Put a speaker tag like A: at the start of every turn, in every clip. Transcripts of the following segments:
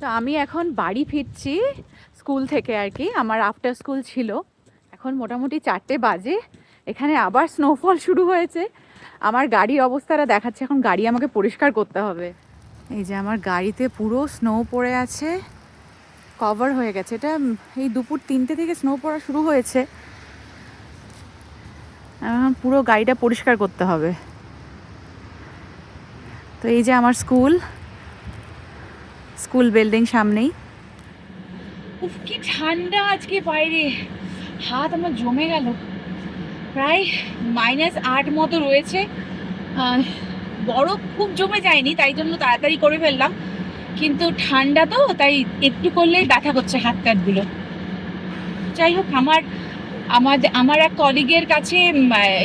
A: তো আমি এখন বাড়ি ফিরছি স্কুল থেকে আর কি। আমার আফটার স্কুল ছিল। এখন মোটামুটি চারটে বাজে। এখানে আবার স্নোফল শুরু হয়েছে। আমার গাড়ির অবস্থাটা দেখাচ্ছে। এখন গাড়ি আমাকে পরিষ্কার করতে হবে। এই যে আমার গাড়িতে পুরো স্নো পড়ে আছে। কভার হয়ে গেছে। এটা এই দুপুর তিনটে থেকে স্নো পড়া শুরু হয়েছে। পুরো গাড়িটা পরিষ্কার করতে হবে। তো এই যে আমার স্কুল স্কুল বিল্ডিং সামনেই। উফ, কি ঠান্ডা আজকে বাইরে। হাত আমার জমে গেল। প্রায় মাইনাস আট মতো রয়েছে। বরফ খুব জমে যায়নি, তাই জন্য তাড়াতাড়ি করে ফেললাম। কিন্তু ঠান্ডা তো, তাই একটু করলেই ব্যথা করছে হাত কাটগুলো যাই হোক, আমার আমার আমার এক কলিগের কাছে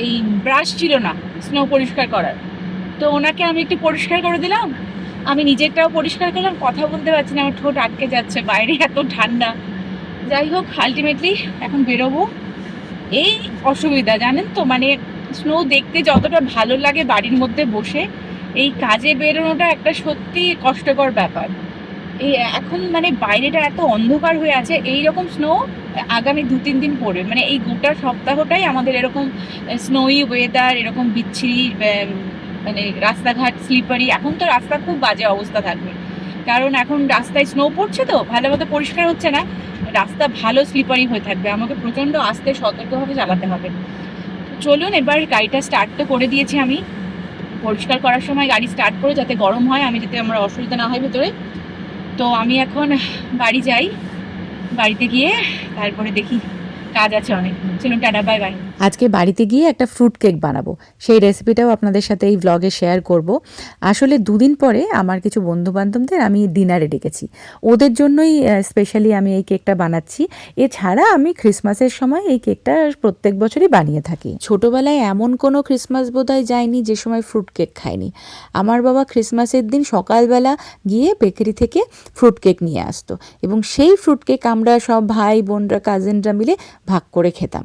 A: এই ব্রাশ ছিল না স্নো পরিষ্কার করার। তো ওনাকে আমি একটু পরিষ্কার করে দিলাম। আমি নিজেরটাও পরিষ্কার করলাম, কথা বলতে পারছি না, আমার ঠোঁট আটকে যাচ্ছে, বাইরে এত ঠান্ডা। যাই হোক আলটিমেটলি এখন বেরোবো। এই অসুবিধা, জানেন তো মানে স্নো দেখতে যতটা ভালো লাগে বাড়ির মধ্যে বসে, এই কাজে বেরোনোটা একটা সত্যি কষ্টকর ব্যাপার। এই এখন মানে বাইরেটা এত অন্ধকার হয়ে আছে এই রকম স্নো আগামী দু তিন দিন পরে মানে এই গোটা সপ্তাহটাই আমাদের এরকম স্নোই ওয়েদার এরকম বিচ্ছিরি মানে রাস্তাঘাট স্লিপারি এখন তো রাস্তা খুব বাজে অবস্থা থাকবে। কারণ এখন রাস্তায় স্নো পড়ছে তো ভালো মতো পরিষ্কার হচ্ছে না। রাস্তা ভালো স্লিপারি হয়ে থাকবে, আমাকে প্রচণ্ড আস্তে সতর্কভাবে চালাতে হবে। চলুন এবার গাড়িটা স্টার্ট তো করে দিয়েছি আমি। পরিষ্কার করার সময় গাড়ি স্টার্ট করে যাতে গরম হয়, আমি যাতে আমার অসুবিধা না হয় ভেতরে। তো আমি এখন বাড়ি যাই, বাড়িতে গিয়ে তারপরে দেখি কাজ আছে অনেক চলুন, টাটা বাই বাই
B: আজকে বাড়িতে গিয়ে একটা ফ্রুট কেক বানাবো। সেই রেসিপিটাও আপনাদের সাথে এই ব্লগে শেয়ার করব। আসলে দুদিন পরে আমার কিছু বন্ধু বান্ধবদের আমি ডিনারে ডেকেছি। ওদের জন্যই স্পেশালি আমি এই কেকটা বানাচ্ছি। এছাড়া আমি ক্রিসমাসের সময় এই কেকটা প্রত্যেক বছরই বানিয়ে থাকি। ছোটোবেলায় এমন কোনো ক্রিসমাস বোধহয় যায়নি যে সময় ফ্রুট কেক খায়নি আমার বাবা ক্রিসমাসের দিন সকালবেলা গিয়ে বেকারি থেকে ফ্রুট কেক নিয়ে আসতো। এবং সেই ফ্রুট কেক আমরা সব ভাই, বোনরা কাজিনরা মিলে ভাগ করে খেতাম।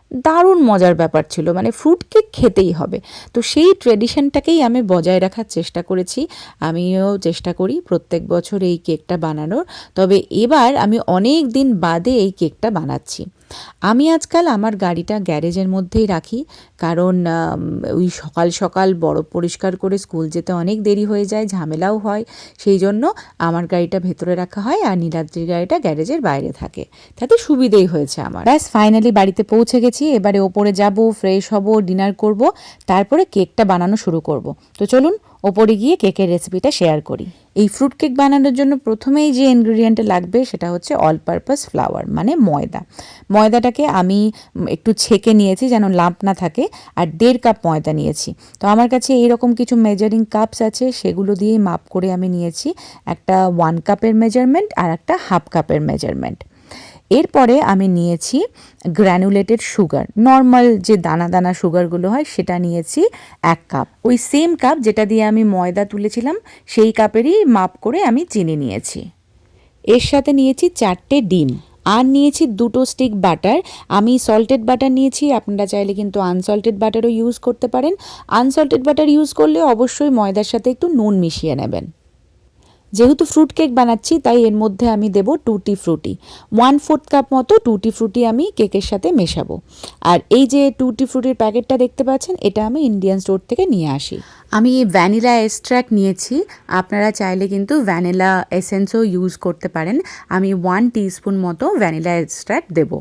B: দারুণ মজার ব্যাপার ছিল মানে ফ্রুট কেক খেতেই হবে। তো সেই ট্রেডিশনটাকেই আমি বজায় রাখার চেষ্টা করেছি। আমিও চেষ্টা করি প্রত্যেক বছর এই কেকটা বানানোর। তবে এবার আমি অনেক দিন বাদে এই কেকটা বানাচ্ছি। আমি আজকাল আমার গাড়িটা গ্যারেজের মধ্যেই রাখি। কারণ ওই সকাল সকাল বরফ পরিষ্কার করে স্কুল যেতে অনেক দেরি হয়ে যায়, ঝামেলাও হয়। সেই জন্য আমার গাড়িটা ভেতরে রাখা হয় আর নীলাদ্রির গাড়িটা গ্যারেজের বাইরে থাকে। তাতে সুবিধেই হয়েছে আমার। ব্যাস ফাইনালি বাড়িতে পৌঁছে গেছি। এবারে ওপরে যাব ফ্রেশ হব ডিনার করব, তারপরে কেকটা বানানো শুরু করব। তো চলুন, ওপরে গিয়ে কেকের রেসিপিটা শেয়ার করি। এই ফ্রুট কেক বানানোর জন্য প্রথমেই যে ইনগ্রিডিয়েন্টটা লাগবে, সেটা হচ্ছে অল পারপাস ফ্লাওয়ার মানে ময়দা। ময়দাটাকে আমি একটু ছেঁকে নিয়েছি যেন লাম্প না থাকে, আর দেড় কাপ ময়দা নিয়েছি। তো আমার কাছে এইরকম কিছু মেজারিং কাপস আছে, সেগুলো দিয়েই মাপ করে আমি নিয়েছি। একটা ওয়ান কাপের মেজারমেন্ট আর একটা হাফ কাপের মেজারমেন্ট এরপরে আমি নিয়েছি গ্র্যানুলেটেড সুগার নর্মাল যে দানা দানা সুগারগুলো হয় সেটা নিয়েছি এক কাপ ওই সেম কাপ যেটা দিয়ে আমি ময়দা তুলেছিলাম, সেই কাপেরই মাপ করে আমি চিনি নিয়েছি। এর সাথে নিয়েছি চারটে ডিম আর নিয়েছি দুটো স্টিক বাটার আমি সল্টেড বাটার নিয়েছি, আপনারা চাইলে কিন্তু আনসল্টেড বাটারও ইউজ করতে পারেন। আনসল্টেড বাটার ইউজ করলে অবশ্যই ময়দার সাথে একটু নুন মিশিয়ে নেবেন। যেহেতু ফ্রুট কেক বানাচ্ছি, তাই এর মধ্যে আমি দেব টুটি ফ্রুটি ওয়ান ফোর্থ কাপ মতো টুটি ফ্রুটি আমি কেকের সাথে মেশাবো। আর এই যে টুটি ফ্রুটির প্যাকেটটা দেখতে পাচ্ছেন, এটা আমি ইন্ডিয়ান স্টোর থেকে নিয়ে আসি। আমি ভ্যানিলা এক্সট্র্যাক্ট নিয়েছি। আপনারা চাইলে কিন্তু ভ্যানিলা এসেন্সও ইউজ করতে পারেন। আমি ওয়ান টিস্পুন মতো ভ্যানিলা এক্সট্র্যাক্ট দেবো।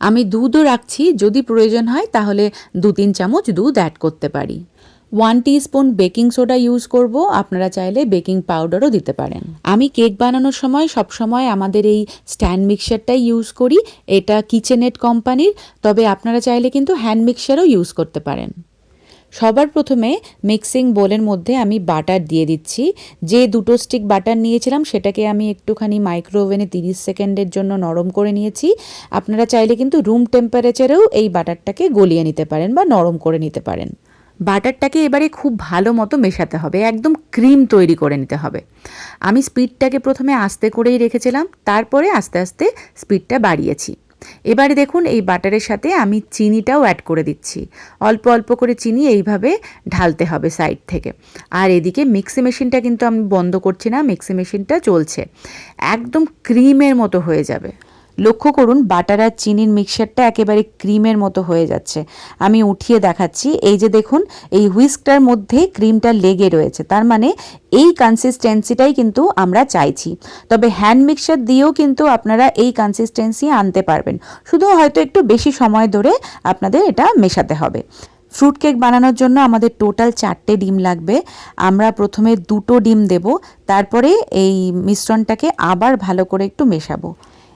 B: আমি দুধও রাখছি। যদি প্রয়োজন হয়, তাহলে দু তিন চামচ দুধ অ্যাড করতে পারি। One spoon baking soda use করব। আপনারা চাইলে বেকিং পাউডারও দিতে পারেন। আমি কেক বানানোর সময় সব সময় আমাদের এই স্ট্যান্ড মিক্সারটাই ইউজ করি। এটা কিচেনেট কোম্পানির, তবে আপনারা চাইলে কিন্তু হ্যান্ড মিক্সারও ইউজ করতে পারেন। সবার প্রথমে মিক্সিং বোলের মধ্যে আমি বাটার দিয়ে দিচ্ছি। যে দুটো স্টিক বাটার নিয়েছিলাম, সেটাকে আমি একটুখানি মাইক্রো ওভেনে তিরিশ সেকেন্ডের জন্য নরম করে নিয়েছি। আপনারা চাইলে কিন্তু রুম টেম্পারেচারেও এই বাটারটাকে গলিয়ে নিতে পারেন বা নরম করে নিতে পারেন। বাটারটাকে এবারে খুব ভালো মতো মেশাতে হবে, একদম ক্রিম তৈরি করে নিতে হবে। আমি স্পিডটাকে প্রথমে আস্তে করেই রেখেছিলাম, তারপরে আস্তে আস্তে স্পিডটা বাড়িয়েছি। এবারে দেখুন, এই বাটারের সাথে আমি চিনিটাও অ্যাড করে দিচ্ছি। অল্প অল্প করে চিনি এইভাবে ঢালতে হবে সাইড থেকে। আর এদিকে মিক্সি মেশিনটা কিন্তু আমি বন্ধ করছি না মিক্সি মেশিনটা চলছে। একদম ক্রিমের মতো হয়ে যাবে। লক্ষ্য করুন, বাটার আর চিনির মিক্সচারটা একেবারে ক্রিমের মতো হয়ে যাচ্ছে। আমি উঠিয়ে দেখাচ্ছি। এই যে দেখুন, এই হুইস্কটার মধ্যে ক্রিমটা লেগে রয়েছে। তার মানে এই কনসিস্টেন্সিটাই কিন্তু আমরা চাইছি। তবে হ্যান্ড মিক্সচার দিয়েও কিন্তু আপনারা এই কনসিস্টেন্সি আনতে পারবেন। শুধু হয়তো একটু বেশি সময় ধরে আপনাদের এটা মেশাতে হবে। ফ্রুট কেক বানানোর জন্য আমাদের টোটাল চারটে ডিম লাগবে। আমরা প্রথমে দুটো ডিম দেব। তারপরে এই মিশ্রণটাকে আবার ভালো করে একটু মেশাবো।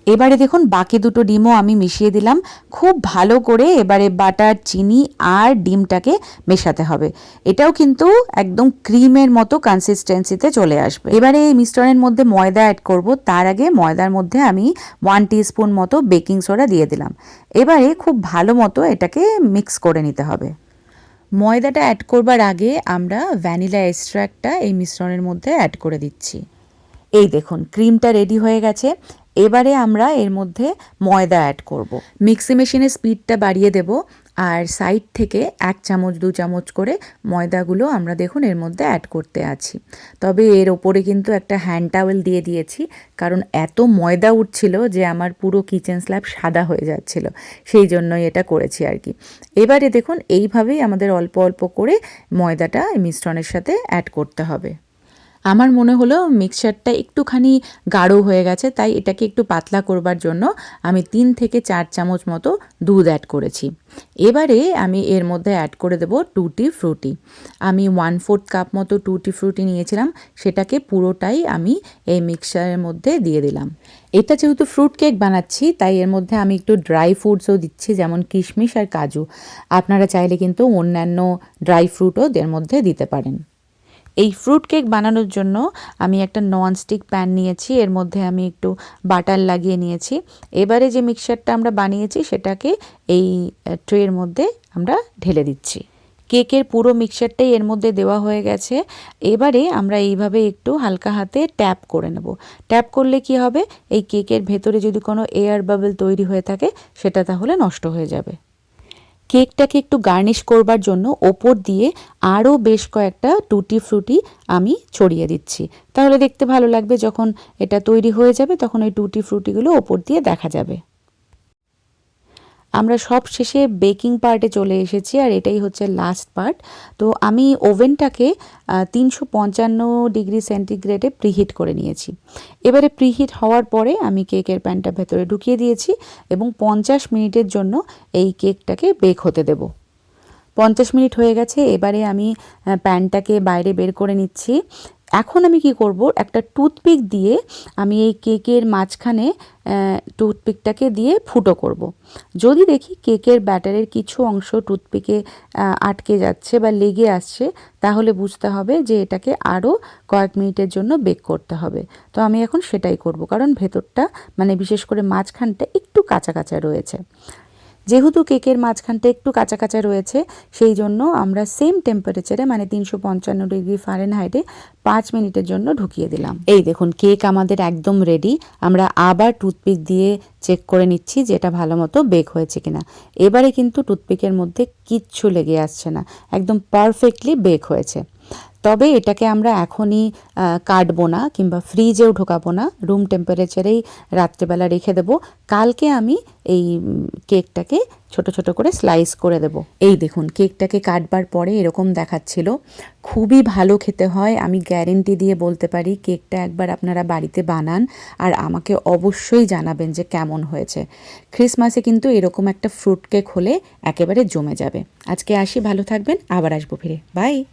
B: এবারে দেখুন, বাকি দুটো ডিমও আমি মিশিয়ে দিলাম। খুব ভালো করে এবারে বাটার, চিনি আর ডিমটাকে মেশাতে হবে। এটাও কিন্তু একদম ক্রিমের মতো কনসিস্টেন্সিতে চলে আসবে। এবারে এই মিশ্রণের মধ্যে ময়দা অ্যাড করব। তার আগে ময়দার মধ্যে আমি ওয়ান স্পুন মতো বেকিং সোডা দিয়ে দিলাম। এবারে খুব ভালো মতো এটাকে মিক্স করে নিতে হবে। ময়দাটা অ্যাড করবার আগে আমরা ভ্যানিলা এক্সট্র্যাক্টটা এই মিশ্রণের মধ্যে অ্যাড করে দিচ্ছি। এই দেখুন ক্রিমটা রেডি হয়ে গেছে। এবারে আমরা এর মধ্যে ময়দা অ্যাড করব। মিক্সি মেশিনের স্পিডটা বাড়িয়ে দেব আর সাইড থেকে এক চামচ, দু চামচ করে ময়দাগুলো আমরা দেখুন এর মধ্যে অ্যাড করতে আছি। তবে এর ওপরে কিন্তু একটা হ্যান্ড টাওয়েল দিয়ে দিয়েছি, কারণ এত ময়দা উঠছিল যে আমার পুরো কিচেন স্ল্যাব সাদা হয়ে যাচ্ছিল। সেই জন্যই এটা করেছি আর কি। এবারে দেখুন, এইভাবেই আমাদের অল্প অল্প করে ময়দাটা মিশ্রণের সাথে অ্যাড করতে হবে। আমার মনে হলো মিক্সচারটা একটুখানি গাঢ় হয়ে গেছে, তাই এটাকে একটু পাতলা করবার জন্য আমি তিন থেকে চার চামচ মতো দুধ অ্যাড করেছি। এবারে আমি এর মধ্যে অ্যাড করে দেবো টুটি ফ্রুটি আমি ওয়ান ফোর্থ কাপ মতো টুটি ফ্রুটি নিয়েছিলাম, সেটাকে পুরোটাই আমি এই মিক্সচারের মধ্যে দিয়ে দিলাম। এটা যেহেতু ফ্রুট কেক বানাচ্ছি, তাই এর মধ্যে আমি একটু ড্রাই ফ্রুটসও দিচ্ছি, যেমন কিশমিশ আর কাজু। আপনারা চাইলে কিন্তু অন্যান্য ড্রাই ফ্রুটও এর মধ্যে দিতে পারেন। এই ফ্রুট কেক বানানোর জন্য আমি একটা নন স্টিক প্যান নিয়েছি। এর মধ্যে আমি একটু বাটার লাগিয়ে নিয়েছি। এবারে যে মিক্সারটা আমরা বানিয়েছি, সেটাকে এই ট্রের মধ্যে আমরা ঢেলে দিচ্ছি। কেকের পুরো মিক্সারটাই এর মধ্যে দেওয়া হয়ে গেছে। এবারে আমরা এইভাবে একটু হালকা হাতে ট্যাপ করে নেব। ট্যাপ করলে কি হবে? এই কেকের ভেতরে যদি কোনো এয়ার বাবল তৈরি হয়ে থাকে, সেটা তাহলে নষ্ট হয়ে যাবে। কেকটাকে একটু গার্নিশ করবার জন্য ওপর দিয়ে আরও বেশ কয়েকটা টুটি ফ্রুটি আমি ছড়িয়ে দিচ্ছি। তাহলে দেখতে ভালো লাগবে যখন এটা তৈরি হয়ে যাবে, তখন ওই টুটি ফ্রুটিগুলো ওপর দিয়ে দেখা যাবে। আমরা সব শেষে বেকিং পার্টে চলে এসেছি আর এটাই হচ্ছে লাস্ট পার্ট তো আমি ওভেনটাকে তিনশো পঞ্চান্ন ডিগ্রি সেন্টিগ্রেডে প্রিহিট করে নিয়েছি। এবারে প্রিহিট হওয়ার পরে আমি কেকের প্যানটা ভেতরে ঢুকিয়ে দিয়েছি এবং পঞ্চাশ মিনিটের জন্য এই কেকটাকে বেক হতে দেবো। পঞ্চাশ মিনিট হয়ে গেছে, এবারে আমি প্যানটাকে বাইরে বের করে নিচ্ছি। এখন আমি কি করব? একটা টুথপিক দিয়ে আমি এই কেকের মাঝখানে টুথপিকটাকে দিয়ে ফুটো করব। যদি দেখি কেকের ব্যাটারের কিছু অংশ টুথপিকে আটকে যাচ্ছে বা লেগে আসছে, তাহলে বুঝতে হবে যে এটাকে আরও কয়েক মিনিটের জন্য বেক করতে হবে। তো আমি এখন সেটাই করব, কারণ ভেতরটা মানে বিশেষ করে মাঝখানটা একটু কাঁচা কাঁচা রয়েছে। যেহেতু কেকের মাঝখানটা একটু কাঁচা কাঁচা রয়েছে, সেই জন্য আমরা সেম টেম্পারেচারে মানে তিনশো পঞ্চান্ন ডিগ্রি ফারেন ফারেনহাইটে পাঁচ মিনিটের জন্য ঢুকিয়ে দিলাম। এই দেখুন কেক আমাদের একদম রেডি আমরা আবার টুথপিক দিয়ে চেক করে নিচ্ছি যে এটা ভালো মতো বেক হয়েছে কিনা। এবারে কিন্তু টুথপিকের মধ্যে কিচ্ছু লেগে আসছে না। একদম পারফেক্টলি বেক হয়েছে। তবে এটাকে আমরা এখনই কাটবো না কিংবা ফ্রিজেও ঢোকাবো না। রুম টেম্পারেচারেই রাত্রেবেলা রেখে দেবো। কালকে আমি এই কেকটাকে ছোট ছোট করে স্লাইস করে দেব। এই দেখুন, কেকটাকে কাটবার পরে এরকম দেখাচ্ছিল। খুবই ভালো খেতে হয়। আমি গ্যারেন্টি দিয়ে বলতে পারি, কেকটা একবার আপনারা বাড়িতে বানান আর আমাকে অবশ্যই জানাবেন যে কেমন হয়েছে। ক্রিসমাসে কিন্তু এরকম একটা ফ্রুট কেক হলে একেবারে জমে যাবে। আজকে আসি, ভালো থাকবেন। আবার আসব ফিরে। বাই!